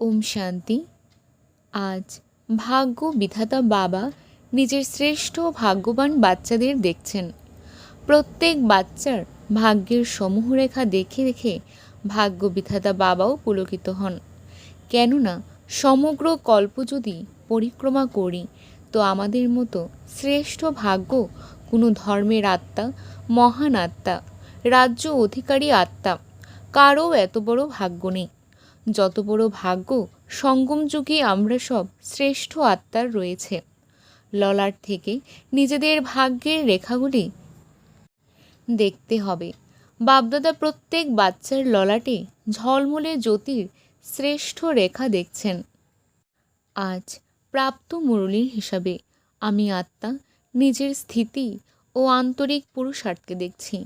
ওম শান্তি। আজ ভাগ্য বিধাতা বাবা নিজের শ্রেষ্ঠ ভাগ্যবান বাচ্চাদের দেখছেন। প্রত্যেক বাচ্চার ভাগ্যের সমূহরেখা দেখে দেখে ভাগ্য বিধাতা বাবাও পুলকিত হন। কেননা সমগ্র কল্প যদি পরিক্রমা করি, তো আমাদের মতো শ্রেষ্ঠ ভাগ্য কোনো ধর্মের আত্মা, মহান আত্মা, রাজ্য অধিকারী আত্মা, কারও এত বড় ভাগ্য নেই। যত বড় ভাগ্য, সঙ্গম যুগে আমরা সব শ্রেষ্ঠ আত্মার রয়েছে। ললাট থেকে নিজেদের ভাগ্যের রেখাগুলি দেখতে হবে। বাপদাদা প্রত্যেক বাচ্চার ললাটে ঝলমলে জ্যোতির শ্রেষ্ঠ রেখা দেখছেন। আজ প্রাপ্ত মুরলীর হিসাবে আমি আত্মা নিজের স্থিতি ও আন্তরিক পুরুষার্থকে দেখছি।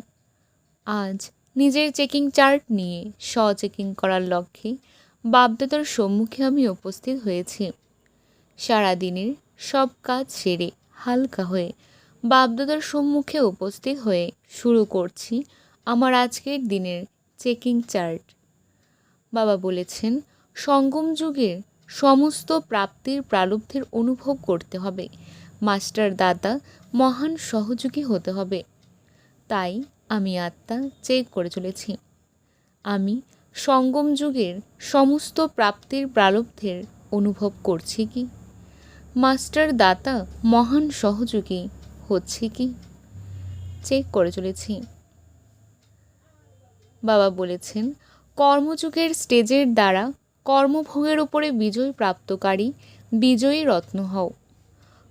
আজ নিজের চেকিং চার্ট নিয়ে স্ব চেকিং করার লক্ষ্যে বাপদাদার সম্মুখে আমি উপস্থিত হয়েছি। সারাদিনের সব কাজ সেরে হালকা হয়ে বাপদাদার সম্মুখে উপস্থিত হয়ে শুরু করছি আমার আজকের দিনের চেকিং চার্ট। বাবা বলেছেন, সঙ্গম যুগের সমস্ত প্রাপ্তির প্রালব্ধের অনুভব করতে হবে। মাস্টার দাদা মহান সহযোগী হতে হবে। তাই আমি আত্মা চেক করে চলেছি। আমি সঙ্গম যুগের সমস্ত প্রাপ্তির প্রারব্ধের অনুভব করছি কি? মাস্টার দাতা মহান সহযোগী হচ্ছে কি? চেক করে চলেছি। বাবা বলেছেন, কর্মযুগের স্টেজের দ্বারা কর্মভোগের উপরে বিজয় প্রাপ্তকারী বিজয়ী রত্ন হও।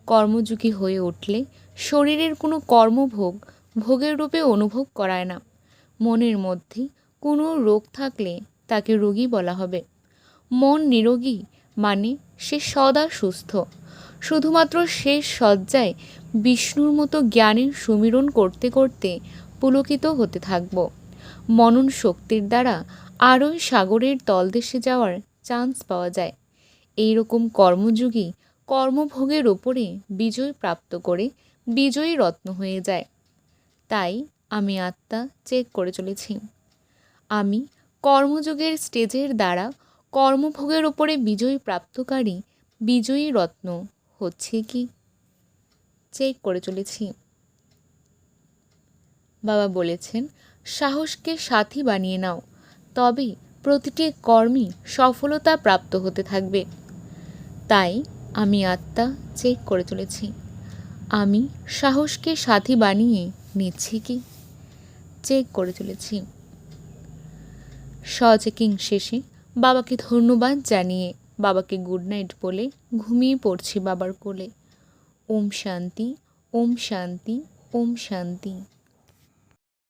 কর্মযুগী হয়ে উঠলে শরীরের কোনো কর্মভোগ ভোগের রূপে অনুভব করায় না। মনের মধ্যে কোনো রোগ থাকলে তাকে রোগী বলা হবে। মন নিরোগী মানে সে সদা সুস্থ। শুধুমাত্র শেষ শয্যায় বিষ্ণুর মতো জ্ঞানের সুমিরণ করতে করতে পুলকিত হতে থাকব। মনন শক্তির দ্বারা আরোই সাগরের তলদেশে যাওয়ার চান্স পাওয়া যায়। এই রকম কর্মযোগী কর্মভোগের ওপরে বিজয় প্রাপ্ত করে বিজয়ী রত্ন হয়ে যায়। তাই আমি আত্মা চেক করে চলেছি। আমি কর্মযোগের স্টেজের দ্বারা কর্মভোগের ওপরে বিজয়ী প্রাপ্তকারী বিজয়ী রত্ন হচ্ছে কি? চেক করে চলেছি। বাবা বলেছেন, সাহসকে সাথী বানিয়ে নাও, তবে প্রতিটি কর্মই সফলতা প্রাপ্ত হতে থাকবে। তাই আমি আত্মা চেক করে চলেছি। আমি সাহসকে সাথী বানিয়ে নিচ্ছি কি? চেক করে চলেছি সচেকিং শেষে বাবাকে ধন্যবাদ জানিয়ে বাবাকে গুড নাইট বলে ঘুমিয়ে পড়ছি বাবার কোলে। ওম শান্তি ওম শান্তি ওম শান্তি।